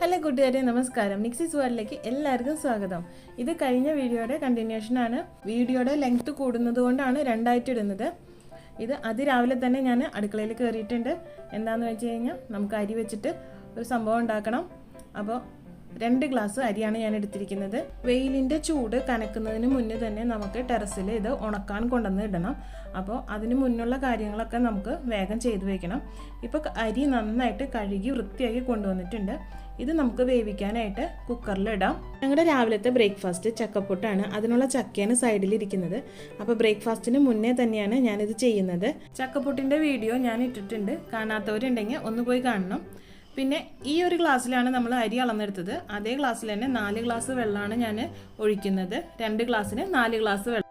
Hello കൂട്ടുകാരെ നമസ്കാരം. മിക്സിസ് വേർഡിലേക്ക് എല്ലാവർക്കും സ്വാഗതം. ഇത് കഴിഞ്ഞ വീഡിയോയുടെ കണ്ടിന്യൂഷൻ ആണ്. വീഡിയോയുടെ ലെങ്ത് കൂടുന്നത് കൊണ്ടാണ് രണ്ടായിട്ട് ഇടുന്നത്. ഇത് അതിരാവിലെ തന്നെ ഞാൻ അടുക്കളയിൽ കയറിയിട്ടുണ്ട്. എന്താണെന്ന് വെച്ച് കഴിഞ്ഞാൽ നമുക്ക് അരി വെച്ചിട്ട് ഒരു സംഭവം ഉണ്ടാക്കണം. അപ്പോൾ രണ്ട് ഗ്ലാസ് അരിയാണ് ഞാൻ എടുത്തിരിക്കുന്നത്. വെയിലിന്റെ ചൂട് കനക്കുന്നതിന് മുന്നേ തന്നെ നമുക്ക് ടെറസിൽ ഇത് ഉണക്കാൻ കൊണ്ടുവന്ന് ഇടണം. അപ്പോൾ അതിന് മുന്നുള്ള കാര്യങ്ങളൊക്കെ നമുക്ക് വേഗം ചെയ്തു വയ്ക്കണം ഇപ്പോൾ അരി നന്നായിട്ട് കഴുകി വൃത്തിയാക്കി കൊണ്ടുവന്നിട്ടുണ്ട്. ഇത് നമുക്ക് വേവിക്കാനായിട്ട് കുക്കറിലിടാം ഞങ്ങളുടെ രാവിലത്തെ ബ്രേക്ക്ഫാസ്റ്റ് ചക്കപ്പൊട്ടാണ്. അതിനുള്ള ചക്കയാണ് സൈഡിലിരിക്കുന്നത് അപ്പോൾ ബ്രേക്ക്ഫാസ്റ്റിന് മുന്നേ തന്നെയാണ് ഞാനിത് ചെയ്യുന്നത്. ചക്കപ്പൊട്ടിന്റെ വീഡിയോ ഞാൻ ഇട്ടിട്ടുണ്ട്. കാണാത്തവരുണ്ടെങ്കിൽ ഒന്ന് പോയി കാണണം. പിന്നെ ഈ ഒരു ഗ്ലാസ്സിലാണ് നമ്മൾ അരി അളന്നെടുത്തത്. അതേ ഗ്ലാസ്സിൽ തന്നെ നാല് ഗ്ലാസ് വെള്ളമാണ് ഞാൻ ഒഴിക്കുന്നത്. രണ്ട് ഗ്ലാസ്സിന് നാല് ഗ്ലാസ് വെള്ളം.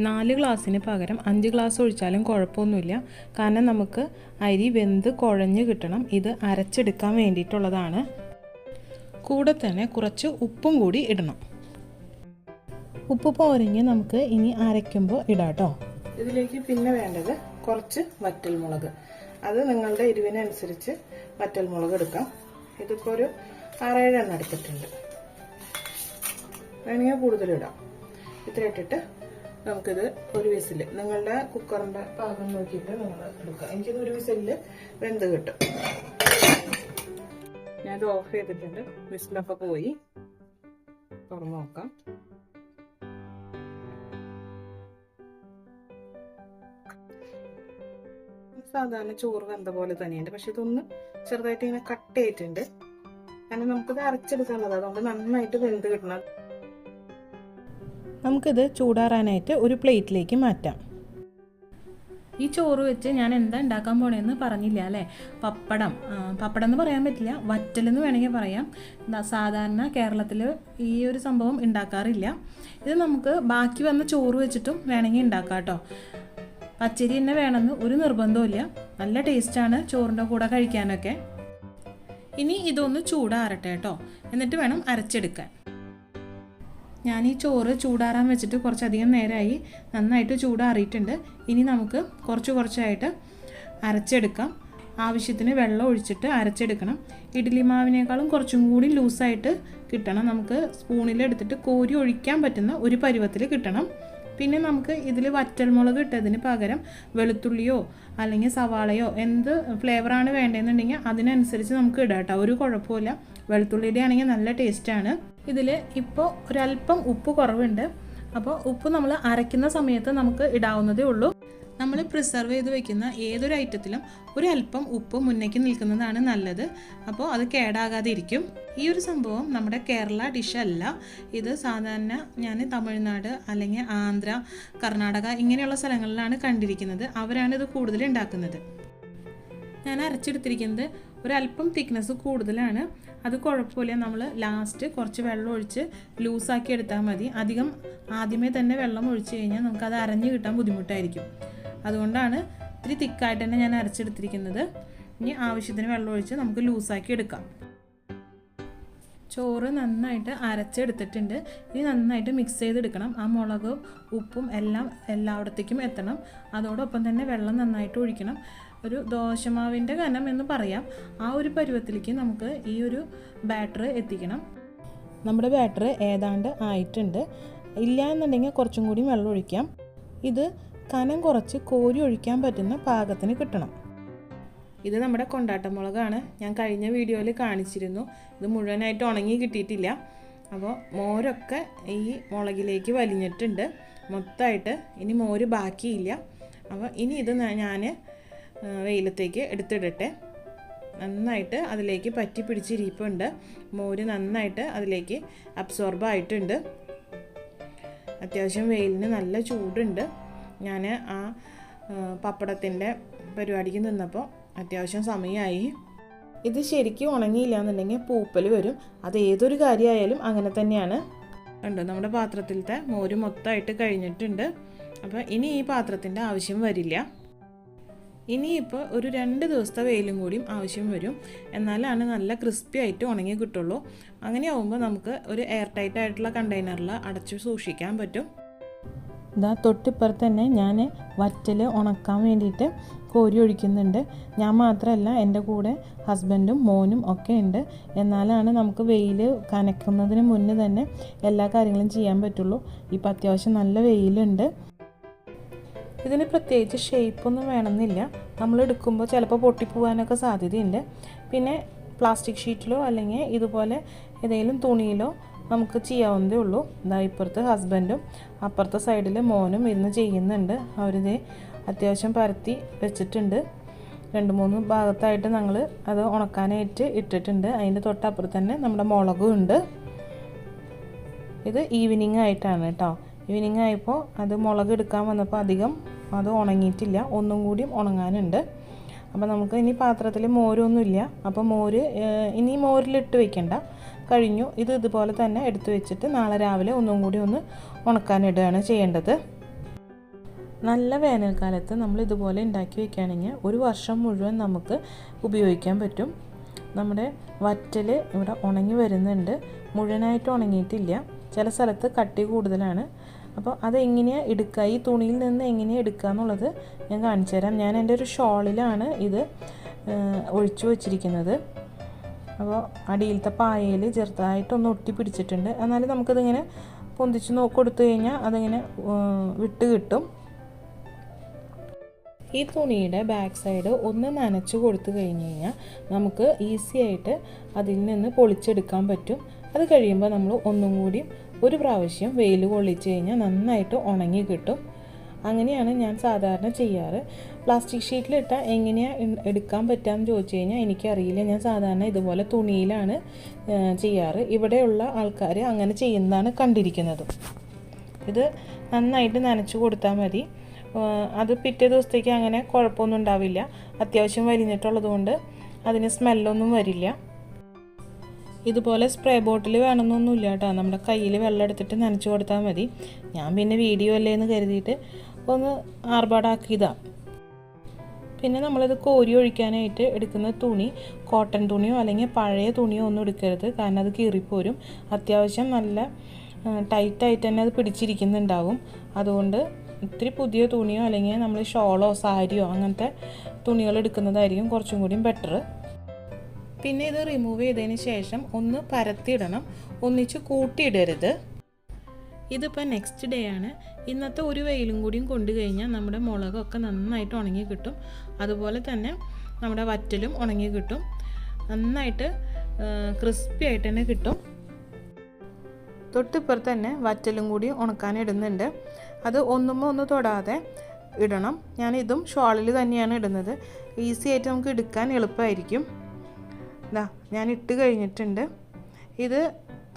നാല് ഗ്ലാസ്സിന് പകരം അഞ്ച് ഗ്ലാസ് ഒഴിച്ചാലും കുഴപ്പമൊന്നുമില്ല. കാരണം നമുക്ക് അരി വെന്ത് കുഴഞ്ഞ് കിട്ടണം. ഇത് അരച്ചെടുക്കാൻ വേണ്ടിയിട്ടുള്ളതാണ്. കൂടെ തന്നെ കുറച്ച് ഉപ്പും കൂടി ഇടണം. ഉപ്പ് പോരെങ്കിൽ നമുക്ക് ഇനി അരയ്ക്കുമ്പോൾ ഇടാം കേട്ടോ. ഇതിലേക്ക് പിന്നെ വേണ്ടത് കുറച്ച് വറ്റൽമുളക്. അത് നിങ്ങളുടെ എരിവിനനുസരിച്ച് വറ്റൽമുളക് എടുക്കാം. ഇതിപ്പോൾ ഒരു ആറേഴ് എണ്ണം എടുത്തിട്ടുണ്ട്. വേണമെങ്കിൽ കൂടുതലിടാം ഇത്ര ഇട്ടിട്ട് നമുക്കിത് ഒരു വിസിൽ നിങ്ങളുടെ കുക്കറിന്റെ പാകം നോക്കിയിട്ട് നിങ്ങൾ എടുക്കാം. എനിക്കിത് ഒരു വിസിലിൽ വെന്ത് കിട്ടും. ഞാനത് ഓഫ് ചെയ്തിട്ടുണ്ട്. വിസിലൊക്കെ പോയി. തുറന്നു നോക്കാം. സാധാരണ ചോറ് വെന്ത പോലെ തന്നെയുണ്ട്. പക്ഷെ ഇതൊന്ന് ചെറുതായിട്ട് ഇങ്ങനെ കട്ട് ചെയ്തിട്ടുണ്ട്. കാരണം നമുക്കിത് അരച്ചെടുക്കാനുള്ളത് അതുകൊണ്ട് നന്നായിട്ട് വെന്ത് കിട്ടണം. നമുക്കിത് ചൂടാറാനായിട്ട് ഒരു പ്ലേറ്റിലേക്ക് മാറ്റാം. ഈ ചോറ് വെച്ച് ഞാൻ എന്താ ഉണ്ടാക്കാൻ പോണേന്ന് പറഞ്ഞില്ല അല്ലേ? പപ്പടം. പപ്പടം എന്ന് പറയാൻ പറ്റില്ല. വറ്റലെന്ന് വേണമെങ്കിൽ പറയാം. സാധാരണ കേരളത്തിൽ ഈ ഒരു സംഭവം ഉണ്ടാക്കാറില്ല. ഇത് നമുക്ക് ബാക്കി വന്ന ചോറ് വെച്ചിട്ടും വേണമെങ്കിൽ ഉണ്ടാക്കാം കേട്ടോ. പച്ചരി തന്നെ വേണമെന്ന് ഒരു നിർബന്ധവും നല്ല ടേസ്റ്റാണ് ചോറിന്റെ കൂടെ കഴിക്കാനൊക്കെ. ഇനി ഇതൊന്ന് ചൂടാറട്ടെ കേട്ടോ. എന്നിട്ട് വേണം അരച്ചെടുക്കാൻ. ഞാൻ ഈ ചോറ് ചൂടാറാൻ വെച്ചിട്ട് കുറച്ചധികം നേരമായി നന്നായിട്ട് ചൂടാറിയിട്ടുണ്ട്. ഇനി നമുക്ക് കുറച്ച് കുറച്ചായിട്ട് അരച്ചെടുക്കാം. ആവശ്യത്തിന് വെള്ളം ഒഴിച്ചിട്ട് അരച്ചെടുക്കണം. ഇഡ്ഡലി മാവിനേക്കാളും കുറച്ചും കൂടി ലൂസായിട്ട് കിട്ടണം. നമുക്ക് സ്പൂണിലെടുത്തിട്ട് കോരി ഒഴിക്കാൻ പറ്റുന്ന ഒരു പരുവത്തിൽ കിട്ടണം. പിന്നെ നമുക്ക് ഇതിൽ വറ്റൽമുളക് ഇട്ടതിന് പകരം വെളുത്തുള്ളിയോ അല്ലെങ്കിൽ സവാളയോ എന്ത് ഫ്ലേവറാണ് വേണ്ടതെന്നുണ്ടെങ്കിൽ അതിനനുസരിച്ച് നമുക്ക് ഇടാം കേട്ടോ. ഒരു കുഴപ്പമില്ല വെളുത്തുള്ളിയുടെ ആണെങ്കിൽ നല്ല ടേസ്റ്റാണ് ഇതിൽ ഇപ്പോൾ ഒരല്പം ഉപ്പ് കുറവുണ്ട്. അപ്പോൾ ഉപ്പ് നമ്മൾ അരയ്ക്കുന്ന സമയത്ത് നമുക്ക് ഇടാവുന്നതേ ഉള്ളൂ. നമ്മൾ പ്രിസർവ് ചെയ്ത് വെക്കുന്ന ഏതൊരു ഐറ്റത്തിലും ഒരല്പം ഉപ്പ് മുന്നേക്ക് നിൽക്കുന്നതാണ് നല്ലത്. അപ്പോൾ അത് കേടാകാതെ ഇരിക്കും ഈ ഒരു സംഭവം നമ്മുടെ കേരള ഡിഷല്ല ഇത് സാധാരണ ഞാൻ തമിഴ്നാട് അല്ലെങ്കിൽ ആന്ധ്ര കർണാടക ഇങ്ങനെയുള്ള സ്ഥലങ്ങളിലാണ് കണ്ടിരിക്കുന്നത്. അവരാണ് ഇത് കൂടുതൽ ഉണ്ടാക്കുന്നത്. ഞാൻ അരച്ചെടുത്തിരിക്കുന്നത് ഒരല്പം തിക്നെസ് കൂടുതലാണ്. അത് കുഴപ്പമില്ല. നമ്മൾ ലാസ്റ്റ് കുറച്ച് വെള്ളം ഒഴിച്ച് ലൂസാക്കി എടുത്താൽ മതി. അധികം ആദ്യമേ തന്നെ വെള്ളം ഒഴിച്ച് കഴിഞ്ഞാൽ നമുക്കത് അരഞ്ഞ് കിട്ടാൻ ബുദ്ധിമുട്ടായിരിക്കും. അതുകൊണ്ടാണ് ഇത്തിരി തിക്കായിട്ട് തന്നെ ഞാൻ അരച്ചെടുത്തിരിക്കുന്നത്. ഇനി ആവശ്യത്തിന് വെള്ളം ഒഴിച്ച് നമുക്ക് ലൂസാക്കി എടുക്കാം. ചോറ് നന്നായിട്ട് അരച്ചെടുത്തിട്ടുണ്ട്. ഇനി നന്നായിട്ട് മിക്സ് ചെയ്തെടുക്കണം. ആ മുളകും ഉപ്പും എല്ലാം എല്ലായിടത്തേക്കും എത്തണം. അതോടൊപ്പം തന്നെ വെള്ളം നന്നായിട്ട് ഒഴിക്കണം. ഒരു ദോശമാവിന്റെ കനം എന്ന് പറയാം. ആ ഒരു പരുവത്തിലേക്ക് നമുക്ക് ഈ ഒരു ബാറ്റർ എത്തിക്കണം. നമ്മുടെ ബാറ്റർ ഏതാണ്ട് ആയിട്ടുണ്ട്. ഇല്ല എന്നുണ്ടെങ്കിൽ കുറച്ചും കൂടി വെള്ളം ഒഴിക്കാം. ഇത് കനം കുറച്ച് കോരി ഒഴിക്കാൻ പറ്റുന്ന പാകത്തിന് കിട്ടണം. ഇത് നമ്മുടെ കൊണ്ടാട്ടമുളകാണ് ഞാൻ കഴിഞ്ഞ വീഡിയോയിൽ കാണിച്ചിരുന്നു. ഇത് മുഴുവനായിട്ട് ഉണങ്ങി കിട്ടിയിട്ടില്ല. അപ്പോൾ മോരൊക്കെ ഈ മുളകിലേക്ക് വലിഞ്ഞിട്ടുണ്ട്. മൊത്തമായിട്ട് ഇനി മോര് ബാക്കിയില്ല. അപ്പോൾ ഇനി ഇത് ഞാൻ വെയിലത്തേക്ക് എടുത്തിടട്ടെ. നന്നായിട്ട് അതിലേക്ക് പറ്റി പിടിച്ചിരിപ്പുണ്ട്. മോര് നന്നായിട്ട് അതിലേക്ക് അബ്സോർബ് ആയിട്ടുണ്ട്. അത്യാവശ്യം വെയിലിന് നല്ല ചൂടുണ്ട്. ഞാൻ ആ പപ്പടത്തിന്റെ പരിപാടിക്ക് നിന്നപ്പോൾ അത്യാവശ്യം സമയമായി. ഇത് ശരിക്കും ഉണങ്ങിയില്ല എന്നുണ്ടെങ്കിൽ പൂപ്പൽ വരും. അത് ഏതൊരു കാര്യമായാലും അങ്ങനെ തന്നെയാണ്. കണ്ടോ നമ്മുടെ പാത്രത്തിലത്തെ മോര് മൊത്തമായിട്ട് കഴിഞ്ഞിട്ടുണ്ട്. അപ്പോൾ ഇനി ഈ പാത്രത്തിന്റെ ആവശ്യം വരില്ല. ഇനിയിപ്പോൾ ഒരു രണ്ട് ദിവസത്തെ വെയിലും കൂടിയും ആവശ്യം വരും. എന്നാലാണ് നല്ല ക്രിസ്പി ആയിട്ട് ഉണങ്ങി കിട്ടുള്ളൂ. അങ്ങനെ ആവുമ്പോൾ നമുക്ക് ഒരു എയർ ടൈറ്റ് ആയിട്ടുള്ള കണ്ടെയ്നറിൽ അടച്ചു സൂക്ഷിക്കാൻ പറ്റും. ഇതാ തൊട്ടിപ്പുറത്ത് തന്നെ ഞാൻ വറ്റൽ ഉണക്കാൻ വേണ്ടിയിട്ട് കോരി ഒഴിക്കുന്നുണ്ട്. ഞാൻ മാത്രമല്ല എന്റെ കൂടെ ഹസ്ബൻഡും മോനും ഒക്കെ ഉണ്ട്. എന്നാലാണ് നമുക്ക് വെയിൽ കനക്കുന്നതിന് മുന്നേ തന്നെ എല്ലാ കാര്യങ്ങളും ചെയ്യാൻ പറ്റുള്ളൂ. ഇപ്പം അത്യാവശ്യം നല്ല വെയിലുണ്ട്. ഇതിന് പ്രത്യേകിച്ച് ഷേപ്പൊന്നും വേണമെന്നില്ല. നമ്മൾ എടുക്കുമ്പോൾ ചിലപ്പോൾ പൊട്ടിപ്പോവാനൊക്കെ സാധ്യതയുണ്ട്. പിന്നെ പ്ലാസ്റ്റിക് ഷീറ്റിലോ അല്ലെങ്കിൽ ഇതുപോലെ ഏതെങ്കിലും തുണിയിലോ നമുക്ക് ചെയ്യാവുന്നതേ ഉള്ളൂ. ഇതാ ഇപ്പുറത്ത് ഹസ്ബൻഡും അപ്പുറത്തെ സൈഡിൽ മോനും ഇരുന്ന് ചെയ്യുന്നുണ്ട്. അവരിത് അത്യാവശ്യം പരത്തി വെച്ചിട്ടുണ്ട്. രണ്ട് മൂന്ന് ഭാഗത്തായിട്ട് ഞങ്ങൾ അത് ഉണക്കാനായിട്ട് ഇട്ടിട്ടുണ്ട്. അതിന്റെ തൊട്ടപ്പുറത്ത് തന്നെ നമ്മുടെ മുളകും ഉണ്ട്. ഇത് ഈവനിങ് ആയിട്ടാണ് കേട്ടോ. ഈവനിങ് ആയപ്പോൾ അത് മുളക് എടുക്കാൻ വന്നപ്പോൾ അധികം അത് ഉണങ്ങിയിട്ടില്ല. ഒന്നും കൂടിയും ഉണങ്ങാനുണ്ട്. അപ്പോൾ നമുക്ക് ഇനി പാത്രത്തിൽ മോരൊന്നുമില്ല. അപ്പോൾ മോര് ഇനി മോരിലിട്ട് വെക്കണ്ട. കഴിഞ്ഞു. ഇത് ഇതുപോലെ തന്നെ എടുത്തു വെച്ചിട്ട് നാളെ രാവിലെ ഒന്നും കൂടി ഒന്ന് ഉണക്കാനിടുകയാണ് ചെയ്യേണ്ടത്. നല്ല വേനൽക്കാലത്ത് നമ്മൾ ഇതുപോലെ ഉണ്ടാക്കി വെക്കുകയാണെങ്കിൽ ഒരു വർഷം മുഴുവൻ നമുക്ക് ഉപയോഗിക്കാൻ പറ്റും. നമ്മുടെ വറ്റൽ ഇവിടെ ഉണങ്ങി വരുന്നുണ്ട്. മുഴുവനായിട്ട് ഉണങ്ങിയിട്ടില്ല. ചില സ്ഥലത്ത് കട്ടി കൂടുതലാണ്. അപ്പോൾ അതെങ്ങനെയാണ് എടുക്കുക? ഈ തുണിയിൽ നിന്ന് എങ്ങനെയാണ് എടുക്കുക എന്നുള്ളത് ഞാൻ കാണിച്ചു തരാം. ഞാൻ എന്റെ ഒരു ഷോളിലാണ് ഇത് ഒഴിച്ചു വച്ചിരിക്കുന്നത്. അപ്പോൾ അടിയിലത്തെ പായയിൽ ചെറുതായിട്ടൊന്ന് ഒട്ടി പിടിച്ചിട്ടുണ്ട്. എന്നാലും നമുക്കതിങ്ങനെ പൊന്തിച്ച് നോ കൊടുത്തു കഴിഞ്ഞാൽ അതിങ്ങനെ വിട്ട് കിട്ടും. ഈ തുണിയുടെ ബാക്ക് സൈഡ് ഒന്ന് നനച്ച് കൊടുത്തു കഴിഞ്ഞ് കഴിഞ്ഞാൽ നമുക്ക് ഈസി ആയിട്ട് അതിൽ നിന്ന് പൊളിച്ചെടുക്കാൻ പറ്റും. അത് കഴിയുമ്പോൾ നമ്മൾ ഒന്നും കൂടി ഒരു പ്രാവശ്യം വെയിൽ കൊള്ളിച്ച് കഴിഞ്ഞാൽ നന്നായിട്ട് ഉണങ്ങി കിട്ടും. അങ്ങനെയാണ് ഞാൻ സാധാരണ ചെയ്യാറ്. പ്ലാസ്റ്റിക് ഷീറ്റിലിട്ടാൽ എങ്ങനെയാണ് എടുക്കാൻ പറ്റാമെന്ന് ചോദിച്ചു കഴിഞ്ഞാൽ എനിക്കറിയില്ല. ഞാൻ സാധാരണ ഇതുപോലെ തുണിയിലാണ് ചെയ്യാറ്. ഇവിടെയുള്ള ആൾക്കാർ അങ്ങനെ ചെയ്യുന്നതാണ് കണ്ടിരിക്കുന്നത്. ഇത് നന്നായിട്ട് നനച്ചു കൊടുത്താൽ മതി. അത് പിറ്റേ ദിവസത്തേക്ക് അങ്ങനെ കുഴപ്പമൊന്നും ഉണ്ടാവില്ല. അത്യാവശ്യം വലിഞ്ഞിട്ടുള്ളത് കൊണ്ട് അതിന് സ്മെല്ലൊന്നും വരില്ല. ഇതുപോലെ സ്പ്രേ ബോട്ടിൽ വേണമെന്നൊന്നുമില്ല കേട്ടോ. നമ്മുടെ കയ്യിൽ വെള്ളം എടുത്തിട്ട് നനച്ചു കൊടുത്താൽ മതി. ഞാൻ പിന്നെ വീഡിയോ അല്ലേ എന്ന് കരുതിയിട്ട് ഒന്ന് ആർഭാടാക്കിയതാണ് പിന്നെ നമ്മളിത് കോരി ഒഴിക്കാനായിട്ട് എടുക്കുന്ന തുണി കോട്ടൺ തുണിയോ അല്ലെങ്കിൽ പഴയ തുണിയോ ഒന്നും എടുക്കരുത്. കാരണം അത് കീറിപ്പോരും. അത്യാവശ്യം നല്ല ടൈറ്റായിട്ട് തന്നെ അത് പിടിച്ചിരിക്കുന്നുണ്ടാവും. അതുകൊണ്ട് ഇത്തിരി പുതിയ തുണിയോ അല്ലെങ്കിൽ നമ്മൾ ഷോളോ സാരിയോ അങ്ങനത്തെ തുണികൾ എടുക്കുന്നതായിരിക്കും കുറച്ചും കൂടിയും ബെറ്റർ പിന്നെ ഇത് റിമൂവ് ചെയ്തതിന് ശേഷം ഒന്ന് പരത്തിയിടണം. ഒന്നിച്ച് കൂട്ടിയിടരുത്. ഇതിപ്പോൾ നെക്സ്റ്റ് ഡേ ആണ്. ഇന്നത്തെ ഒരു വെയിലും കൂടിയും കൊണ്ടു കഴിഞ്ഞാൽ നമ്മുടെ മുളകൊക്കെ നന്നായിട്ട് ഉണങ്ങി കിട്ടും. അതുപോലെ തന്നെ നമ്മുടെ വറ്റലും ഉണങ്ങി കിട്ടും. നന്നായിട്ട് ക്രിസ്പി ആയിട്ട് തന്നെ കിട്ടും. തൊട്ടിപ്പുറത്ത് തന്നെ വറ്റലും കൂടി ഉണക്കാൻ ഇടുന്നുണ്ട്. അത് ഒന്നുമ്പോൾ ഒന്ന് തൊടാതെ ഇടണം. ഞാൻ ഇതും ഷോളിൽ തന്നെയാണ് ഇടുന്നത്. ഈസി ആയിട്ട് നമുക്ക് എടുക്കാൻ എളുപ്പമായിരിക്കും. ഇതാ ഞാൻ ഇട്ട് കഴിഞ്ഞിട്ടുണ്ട്. ഇത്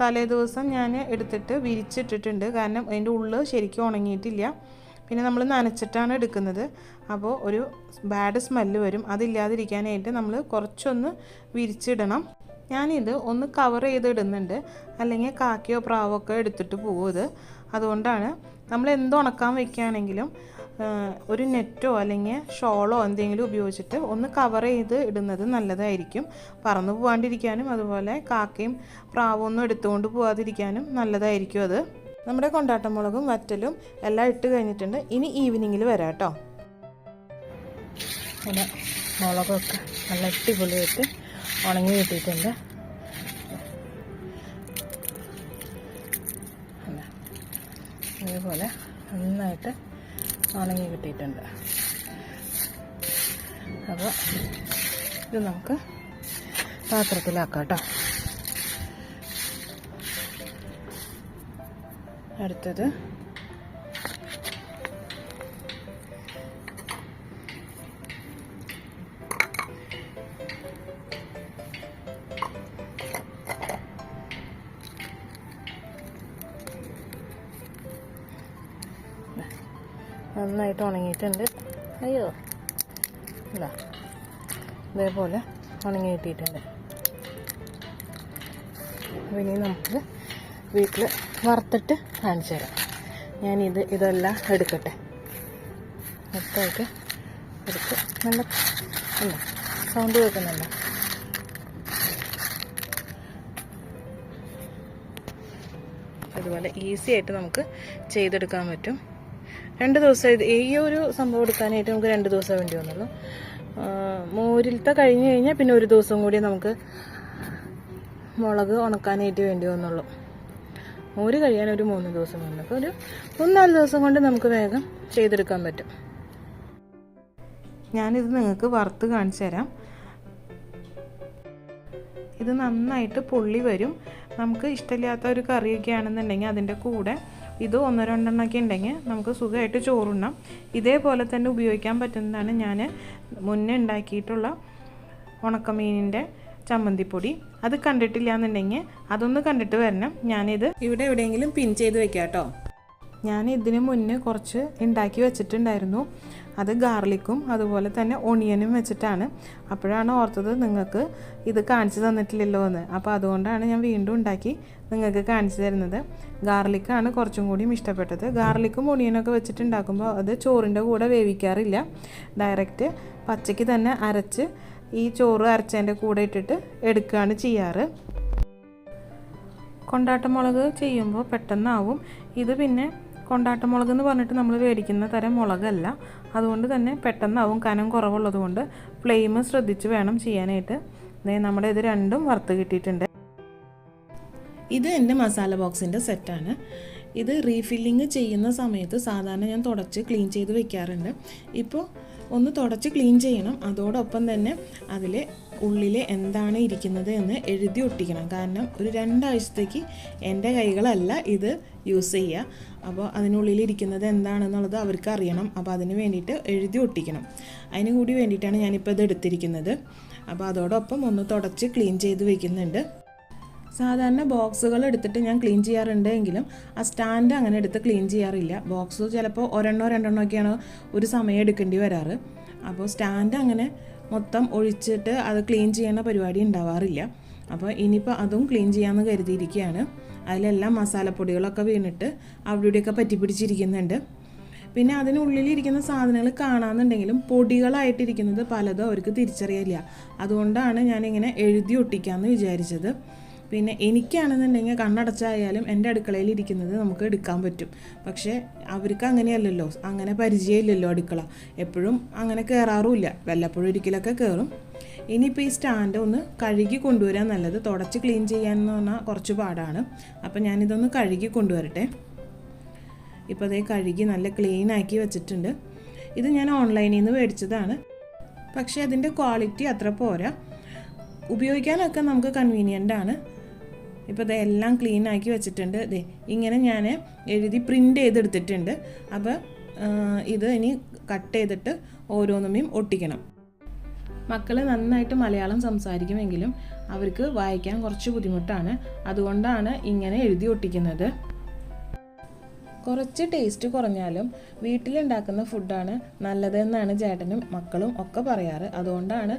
തലേ ദിവസം ഞാൻ എടുത്തിട്ട് വിരിച്ചിട്ടിട്ടുണ്ട്. കാരണം അതിന്റെ ഉള്ളിൽ ശരിക്കും ഉണങ്ങിയിട്ടില്ല. പിന്നെ നമ്മൾ നനച്ചിട്ടാണ് എടുക്കുന്നത്. അപ്പോൾ ഒരു ബാഡ് സ്മെല്ല് വരും. അതില്ലാതിരിക്കാനായിട്ട് നമ്മൾ കുറച്ചൊന്ന് വിരിച്ചിടണം. ഞാനിത് ഒന്ന് കവർ ചെയ്ത് ഇടുന്നുണ്ട് അല്ലെങ്കിൽ കാക്കയോ പ്രാവോ ഒക്കെ എടുത്തിട്ട് പോകും ഇത്. അതുകൊണ്ടാണ് നമ്മൾ എന്ത് ഉണക്കാൻ വെക്കുകയാണെങ്കിലും ആ, ഒരു നെറ്റോ അല്ലെങ്കിൽ ഷോളോ എന്തെങ്കിലും ഉപയോഗിച്ചിട്ട് ഒന്ന് കവർ ചെയ്ത് ഇടുന്നത് നല്ലതായിരിക്കും. പറന്നു പോകാണ്ടിരിക്കാനും അതുപോലെ കാക്കയും പ്രാവും ഒന്നും എടുത്തുകൊണ്ട് പോകാതിരിക്കാനും നല്ലതായിരിക്കും അത്. നമ്മുടെ കൊണ്ടാട്ടമുളകും വറ്റലും എല്ലാം ഇട്ട് കഴിഞ്ഞിട്ടുണ്ട്. ഇനി ഈവനിങ്ങിൽ വരാം കേട്ടോ ഇവിടെ മുളകൊക്കെ നല്ല അടിപൊളിയായിട്ട് ഉണങ്ങി കിട്ടിയിട്ടുണ്ട്. അതേപോലെ നന്നായിട്ട് ഉണങ്ങി കിട്ടിയിട്ടുണ്ട്. അപ്പോൾ ഇത് നമുക്ക് പാത്രത്തിലാക്കാം കേട്ടോ അടുത്തത് നന്നായിട്ട് ഉണങ്ങിയിട്ടുണ്ട്. അയ്യോ. ഇതാ. ഇതേപോലെ ഉണങ്ങി കിട്ടിയിട്ടുണ്ട് അപ്പോൾ ഇനി നമുക്ക് വീട്ടിൽ വറുത്തിട്ട് കാണിച്ചു തരാം. ഞാനിത് ഇതെല്ലാം എടുക്കട്ടെ. മൊത്തമായിട്ട് എടുത്ത് നല്ല അല്ല സൗണ്ട് കേൾക്കുന്നുണ്ടോ? അതുപോലെ ഈസി ആയിട്ട് നമുക്ക് ചെയ്തെടുക്കാൻ പറ്റും. രണ്ട് ദിവസം ഈ ഒരു സംഭവം എടുക്കാനായിട്ട് നമുക്ക് രണ്ട് ദിവസം വേണ്ടി വന്നുള്ളൂ. മോരിലത്തെ കഴിഞ്ഞ് കഴിഞ്ഞാൽ പിന്നെ ഒരു ദിവസം കൂടി നമുക്ക് മുളക് ഉണക്കാനായിട്ട് വേണ്ടി വന്നുള്ളൂ. മോര് കഴിയാൻ ഒരു മൂന്ന് ദിവസം വന്നു. അപ്പോൾ ഒരു മൂന്നാൽ ദിവസം കൊണ്ട് നമുക്ക് വേഗം ചെയ്തെടുക്കാൻ പറ്റും. ഞാനിത് നിങ്ങൾക്ക് വറുത്ത് കാണിച്ചു തരാം. ഇത് നന്നായിട്ട് പൊള്ളി വരും. നമുക്ക് ഇഷ്ടമില്ലാത്ത ഒരു കറിയൊക്കെ ആണെന്നുണ്ടെങ്കിൽ അതിന്റെ കൂടെ ഇത് ഒന്നോ രണ്ടെണ്ണമൊക്കെ ഉണ്ടെങ്കിൽ നമുക്ക് സുഖമായിട്ട് ചോറുണ്ണാം. ഇതേപോലെ തന്നെ ഉപയോഗിക്കാൻ പറ്റുന്നതാണ് ഞാൻ മുന്നേ ഉണ്ടാക്കിയിട്ടുള്ള ഉണക്കമീനിന്റെ ചമ്മന്തിപ്പൊടി. അത് കണ്ടിട്ടില്ല എന്നുണ്ടെങ്കിൽ അതൊന്ന് കണ്ടിട്ട് വരണം. ഞാനിത് ഇവിടെ എവിടെയെങ്കിലും പിൻ ചെയ്ത് വെക്കാം കേട്ടോ ഞാൻ ഇതിന് മുന്നേ കുറച്ച് ഉണ്ടാക്കി വെച്ചിട്ടുണ്ടായിരുന്നു. അത് ഗാർലിക്കും അതുപോലെ തന്നെ ഒണിയനും വെച്ചിട്ടാണ്. അപ്പോഴാണ് ഓർത്തത് നിങ്ങൾക്ക് ഇത് കാണിച്ചു തന്നിട്ടില്ലല്ലോ എന്ന്. അപ്പോൾ അതുകൊണ്ടാണ് ഞാൻ വീണ്ടും ഉണ്ടാക്കി നിങ്ങൾക്ക് കാണിച്ചു തരുന്നത്. ഗാർലിക്കാണ് കുറച്ചും കൂടിയും ഇഷ്ടപ്പെട്ടത്. ഗാർലിക്കും ഒണിയനൊക്കെ വെച്ചിട്ട് ഉണ്ടാക്കുമ്പോൾ അത് ചോറിന്റെ കൂടെ വേവിക്കാറില്ല. ഡയറക്റ്റ് പച്ചയ്ക്ക് തന്നെ അരച്ച് ഈ ചോറ് അരച്ചതിന്റെ കൂടെ ഇട്ടിട്ട് എടുക്കുകയാണ് ചെയ്യാറ്. കൊണ്ടാട്ടമുളക് ചെയ്യുമ്പോൾ പെട്ടെന്നാവും. ഇത് പിന്നെ കൊണ്ടാട്ടമുളക് എന്ന് പറഞ്ഞിട്ട് നമ്മൾ മേടിക്കുന്ന തരം മുളകല്ല. അതുകൊണ്ട് തന്നെ പെട്ടെന്നാവും കനം കുറവുള്ളതുകൊണ്ട് ഫ്ലെയിം ശ്രദ്ധിച്ച് വേണം ചെയ്യാനായിട്ട്. നമ്മുടെ ഇത് രണ്ടും വറുത്ത് കിട്ടിയിട്ടുണ്ട്. ഇത് എന്റെ മസാല ബോക്സിന്റെ സെറ്റാണ് ഇത് റീഫില്ലിങ് ചെയ്യുന്ന സമയത്ത് സാധാരണ ഞാൻ തുടച്ച് ക്ലീൻ ചെയ്ത് വെക്കാറുണ്ട്. ഇപ്പോൾ ഒന്ന് തുടച്ച് ക്ലീൻ ചെയ്യണം. അതോടൊപ്പം തന്നെ അതിൽ ഉള്ളിൽ എന്താണ് ഇരിക്കുന്നത് എന്ന് എഴുതി ഒട്ടിക്കണം. കാരണം ഒരു രണ്ടാഴ്ചത്തേക്ക് എന്റെ കൈകളല്ല ഇത് യൂസ് ചെയ്യുക. അപ്പോൾ അതിനുള്ളിൽ ഇരിക്കുന്നത് എന്താണെന്നുള്ളത് അവർക്ക് അറിയണം. അപ്പോൾ അതിന് വേണ്ടിയിട്ട് എഴുതി ഒട്ടിക്കണം. അതിന് കൂടി വേണ്ടിയിട്ടാണ് ഞാനിപ്പോൾ ഇത് എടുത്തിരിക്കുന്നത്. അപ്പോൾ അതോടൊപ്പം ഒന്ന് തുടച്ച് ക്ലീൻ ചെയ്ത് വെക്കുന്നുണ്ട്. സാധാരണ ബോക്സുകൾ എടുത്തിട്ട് ഞാൻ ക്ലീൻ ചെയ്യാറുണ്ട് എങ്കിലും ആ സ്റ്റാൻഡ് അങ്ങനെ എടുത്ത് ക്ലീൻ ചെയ്യാറില്ല. ബോക്സ് ചിലപ്പോൾ ഒരെണ്ണോ രണ്ടെണ്ണോ ഒക്കെയാണ് ഒരു സമയം എടുക്കേണ്ടി വരാറ്. അപ്പോൾ സ്റ്റാൻഡ് അങ്ങനെ മൊത്തം ഒഴിച്ചിട്ട് അത് ക്ലീൻ ചെയ്യുന്ന പരിപാടി ഉണ്ടാവാറില്ല. അപ്പോൾ ഇനിയിപ്പോൾ അതും ക്ലീൻ ചെയ്യാമെന്ന് കരുതിയിരിക്കുകയാണ്. അതിലെല്ലാം മസാലപ്പൊടികളൊക്കെ വീണിട്ട് അവിടെയൊക്കെ പറ്റി പിടിച്ചിരിക്കുന്നുണ്ട്. പിന്നെ അതിനുള്ളിലിരിക്കുന്ന സാധനങ്ങൾ കാണാമെന്നുണ്ടെങ്കിലും പൊടികളായിട്ടിരിക്കുന്നത് പലതും അവർക്ക് തിരിച്ചറിയില്ല അതുകൊണ്ടാണ് ഞാനിങ്ങനെ എഴുതി ഒട്ടിക്കാമെന്ന് വിചാരിച്ചത്. പിന്നെ എനിക്കാണെന്നുണ്ടെങ്കിൽ കണ്ണടച്ചായാലും എന്റെ അടുക്കളയിൽ ഇരിക്കുന്നത് നമുക്ക് എടുക്കാൻ പറ്റും. പക്ഷേ അവർക്ക് അങ്ങനെയല്ലല്ലോ. അങ്ങനെ പരിചയമില്ലല്ലോ അടുക്കള. എപ്പോഴും അങ്ങനെ കയറാറുമില്ല വല്ലപ്പോഴും ഒരിക്കലൊക്കെ കയറും ഇനിയിപ്പോൾ ഈ സ്റ്റാൻഡ് ഒന്ന് കഴുകി കൊണ്ടുവരാൻ നല്ലത് തുടച്ച് ക്ലീൻ ചെയ്യാൻ എന്ന് പറഞ്ഞാൽ കുറച്ച് പാടാണ്. അപ്പോൾ ഞാനിതൊന്ന് കഴുകി കൊണ്ടുവരട്ടെ. ഇപ്പോൾ അതേ കഴുകി നല്ല ക്ലീൻ ആക്കി വെച്ചിട്ടുണ്ട്. ഇത് ഞാൻ ഓൺലൈനിൽ നിന്ന് മേടിച്ചതാണ്. പക്ഷേ അതിന്റെ ക്വാളിറ്റി അത്ര പോരാ. ഉപയോഗിക്കാനൊക്കെ നമുക്ക് കൺവീനിയന്റ് ആണ്. ഇപ്പോൾ ഇതെല്ലാം ക്ലീൻ ആക്കി വെച്ചിട്ടുണ്ട്. ദേ ഇങ്ങനെ ഞാൻ എഴുതി പ്രിന്റ് ചെയ്തെടുത്തിട്ടുണ്ട്. അപ്പോൾ ഇത് ഇനി കട്ട് ചെയ്തിട്ട് ഓരോന്നുമേയും ഒട്ടിക്കണം. മക്കൾ നന്നായിട്ട് മലയാളം സംസാരിക്കുമെങ്കിലും അവർക്ക് വായിക്കാൻ കുറച്ച് ബുദ്ധിമുട്ടാണ്. അതുകൊണ്ടാണ് ഇങ്ങനെ എഴുതി ഒട്ടിക്കുന്നത്. കുറച്ച് ടേസ്റ്റ് കുറഞ്ഞാലും വീട്ടിലുണ്ടാക്കുന്ന ഫുഡാണ് നല്ലതെന്നാണ് ചേട്ടനും മക്കളും ഒക്കെ പറയാറ്. അതുകൊണ്ടാണ്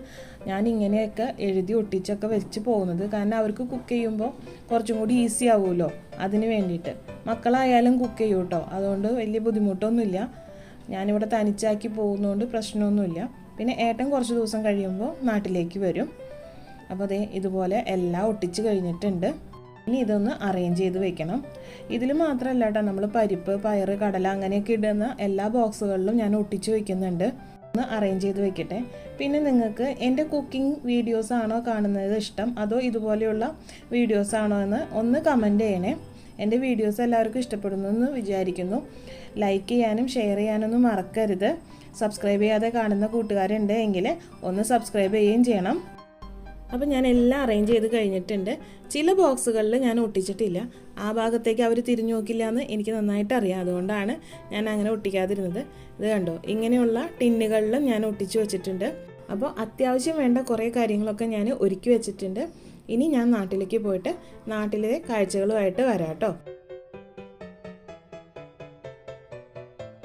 ഞാൻ ഇങ്ങനെയൊക്കെ എഴുതി ഒട്ടിച്ചൊക്കെ വെച്ച് പോകുന്നത്. കാരണം അവർക്ക് കുക്ക് ചെയ്യുമ്പോൾ കുറച്ചും കൂടി ഈസി ആവുമല്ലോ അതിന് വേണ്ടിയിട്ട്. മക്കളായാലും കുക്ക് ചെയ്യും കേട്ടോ അതുകൊണ്ട് വലിയ ബുദ്ധിമുട്ടൊന്നുമില്ല. ഞാനിവിടെ തനിച്ചാക്കി പോകുന്നതുകൊണ്ട് പ്രശ്നമൊന്നുമില്ല. പിന്നെ ഏട്ടൻ കുറച്ച് ദിവസം കഴിയുമ്പോൾ നാട്ടിലേക്ക് വരും. അപ്പോൾ അതേ ഇതുപോലെ എല്ലാം ഒട്ടിച്ച് കഴിഞ്ഞിട്ടുണ്ട്. ഇനി ഇതൊന്ന് അറേഞ്ച് ചെയ്ത് വെക്കണം. ഇതിൽ മാത്രമല്ല കേട്ടോ നമ്മൾ പരിപ്പ് പയറ് കടല അങ്ങനെയൊക്കെ ഇടുന്ന എല്ലാ ബോക്സുകളിലും ഞാൻ ഒട്ടിച്ച് വെക്കുന്നുണ്ട്. ഒന്ന് അറേഞ്ച് ചെയ്ത് വെക്കട്ടെ. പിന്നെ നിങ്ങൾക്ക് എന്റെ കുക്കിംഗ് വീഡിയോസ് ആണോ കാണുന്നത് ഇഷ്ടം? അതോ ഇതുപോലെയുള്ള വീഡിയോസ് ആണോ എന്ന് ഒന്ന് കമന്റ് ചെയ്യണേ. എന്റെ വീഡിയോസ് എല്ലാവർക്കും ഇഷ്ടപ്പെടുന്നു വിചാരിക്കുന്നു. ലൈക്ക് ചെയ്യാനും ഷെയർ ചെയ്യാനൊന്നും മറക്കരുത്. സബ്സ്ക്രൈബ് ചെയ്യാതെ കാണുന്ന കൂട്ടുകാരുണ്ട് എങ്കിൽ ഒന്ന് സബ്സ്ക്രൈബ് ചെയ്യുകയും ചെയ്യണം. അപ്പം ഞാൻ എല്ലാം അറേഞ്ച് ചെയ്ത് കഴിഞ്ഞിട്ടുണ്ട്. ചില ബോക്സുകളിൽ ഞാൻ ഒട്ടിച്ചിട്ടില്ല. ആ ഭാഗത്തേക്ക് അവർ തിരിഞ്ഞു നോക്കില്ല എന്ന് എനിക്ക് നന്നായിട്ട് അറിയാം. അതുകൊണ്ടാണ് ഞാൻ അങ്ങനെ ഒട്ടിക്കാതിരുന്നത്. ഇത് കണ്ടോ? ഇങ്ങനെയുള്ള ടിന്നുകളിലും ഞാൻ ഒട്ടിച്ചു വെച്ചിട്ടുണ്ട്. അപ്പോൾ അത്യാവശ്യം വേണ്ട കുറേ കാര്യങ്ങളൊക്കെ ഞാൻ ഒരുക്കി വെച്ചിട്ടുണ്ട്. ഇനി ഞാൻ നാട്ടിലേക്ക് പോയിട്ട് നാട്ടിലെ കാഴ്ചകളുമായിട്ട് വരാം കേട്ടോ.